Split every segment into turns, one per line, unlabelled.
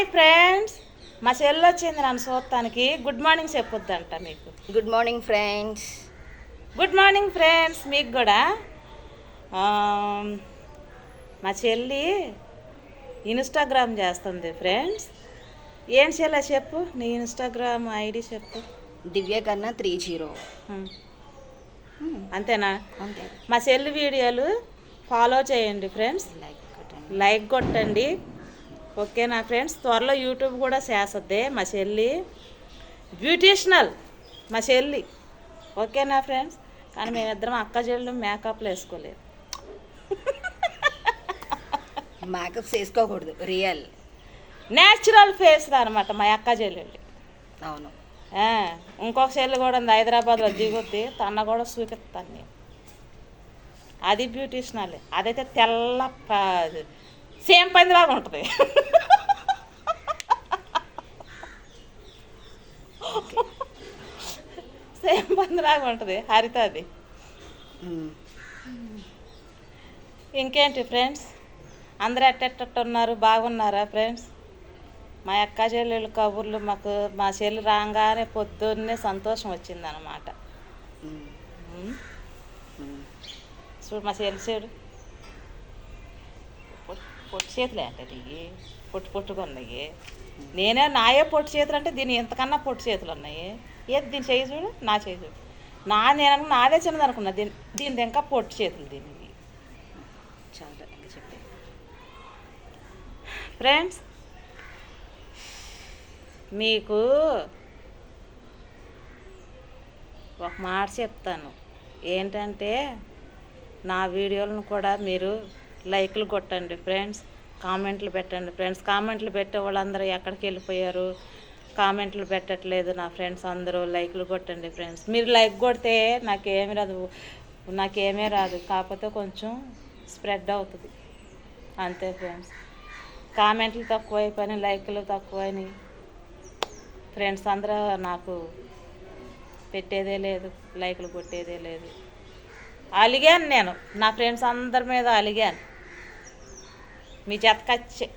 Hi friends. మా చెల్లి వచ్చింది నన్ను చూడటానికి. గుడ్ మార్నింగ్ చెప్పొద్దంట మీకు.
Good morning friends
good morning friends మీకు కూడా. మా చెల్లి ఇన్స్టాగ్రామ్ చేస్తుంది ఫ్రెండ్స్ ఏం చెల్లె చెప్పు. నీ ఇన్స్టాగ్రామ్ ఐడి చెప్పు.
దివ్య కన్నా త్రీ జీరో
హ్మ్. అంతేనా?
అంతే.
మా చెల్లి వీడియోలు ఫాలో చేయండి ఫ్రెండ్స్
లైక్ కొట్టండి.
లైక్ కొట్టండి. ఓకేనా ఫ్రెండ్స్ త్వరలో యూట్యూబ్ కూడా చేస్తుంది మా చెల్లి. బ్యూటీషనల్ మా చెల్లి. ఓకేనా ఫ్రెండ్స్ కానీ మేమిద్దరం అక్క చెల్లు మేకప్లు వేసుకోలేదు.
మేకప్ చేసుకోకూడదు రియల్
న్యాచురల్ ఫేస్ అనమాట మా అక్క చెల్లెళ్ళు
అవును.
ఇంకొక చెల్లి కూడా ఉంది హైదరాబాద్లో దిగుద్ది తన కూడా చూపిస్తాను నేను. అది బ్యూటీషనల్ అదైతే తెల్ల ప- సేమ్ పందిలాగా ఉంటుంది. సేమ్ పందిలాగా ఉంటుంది హరిత అది. ఇంకేంటి ఫ్రెండ్స్? అందరూ ఎట్టెట్టట్టు ఉన్నారు బాగున్నారా ఫ్రెండ్స్? మా అక్క చెల్లెళ్ళు కబుర్లు మాకు మా చెల్లి రాగానే పొద్దున్నే సంతోషం వచ్చిందనమాట. చూడు మా చెల్లి చూడు. పొట్టి పొట్టి చేతులే అంటే నీకు పొట్టి పొట్టుగా ఉన్నాయి. నేనే నాయే పొట్టి చేతులు అంటే దీని ఎంతకన్నా పొట్టి చేతులు ఉన్నాయి. ఏది దీని చేయి చూడు నా చేయి చూడు. నా నేను నాదే చిన్నది అనుకున్నా. దీని దీని ఇంకా పొట్టు చేతులు దీనికి
చాలా ఇంకా చెప్పే.
ఫ్రెండ్స్ మీకు ఒక మాట చెప్తాను. ఏంటంటే నా వీడియోలను కూడా మీరు లైక్లు కొట్టండి ఫ్రెండ్స్ కామెంట్లు పెట్టండి. ఫ్రెండ్స్ కామెంట్లు పెట్టే వాళ్ళందరూ ఎక్కడికి వెళ్ళిపోయారు? కామెంట్లు పెట్టట్లేదు నా ఫ్రెండ్స్ అందరూ లైక్లు కొట్టండి ఫ్రెండ్స్. మీరు లైక్ కొడితే నాకేమి రాదు నాకేమీ రాదు. కాకపోతే కొంచెం స్ప్రెడ్ అవుతుంది. అంతే ఫ్రెండ్స్. కామెంట్లు తక్కువైపోయినాయి లైక్లు తక్కువైనాయి. ఫ్రెండ్స్ అందరూ నాకు పెట్టేదే లేదు లైక్లు కొట్టేదే లేదు. అలిగాను నేను. నా ఫ్రెండ్స్ అందరి మీద అలిగాను. మీ చెత్తకచ్చే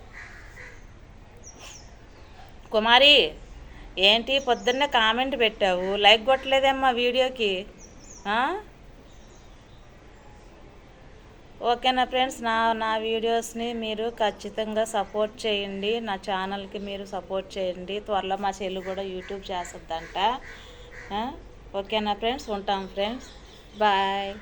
కుమారి ఏంటి పొద్దున్నే కామెంట్ పెట్టావు? లైక్ కొట్టలేదేమ్మా వీడియోకి? ఓకేనా ఫ్రెండ్స్ నా నా వీడియోస్ని మీరు ఖచ్చితంగా సపోర్ట్ చేయండి. నా ఛానల్కి మీరు సపోర్ట్ చేయండి. త్వరలో మా చెల్లి కూడా యూట్యూబ్ చేస్తుందంట. ఓకేనా ఫ్రెండ్స్ ఉంటాం ఫ్రెండ్స్. బాయ్.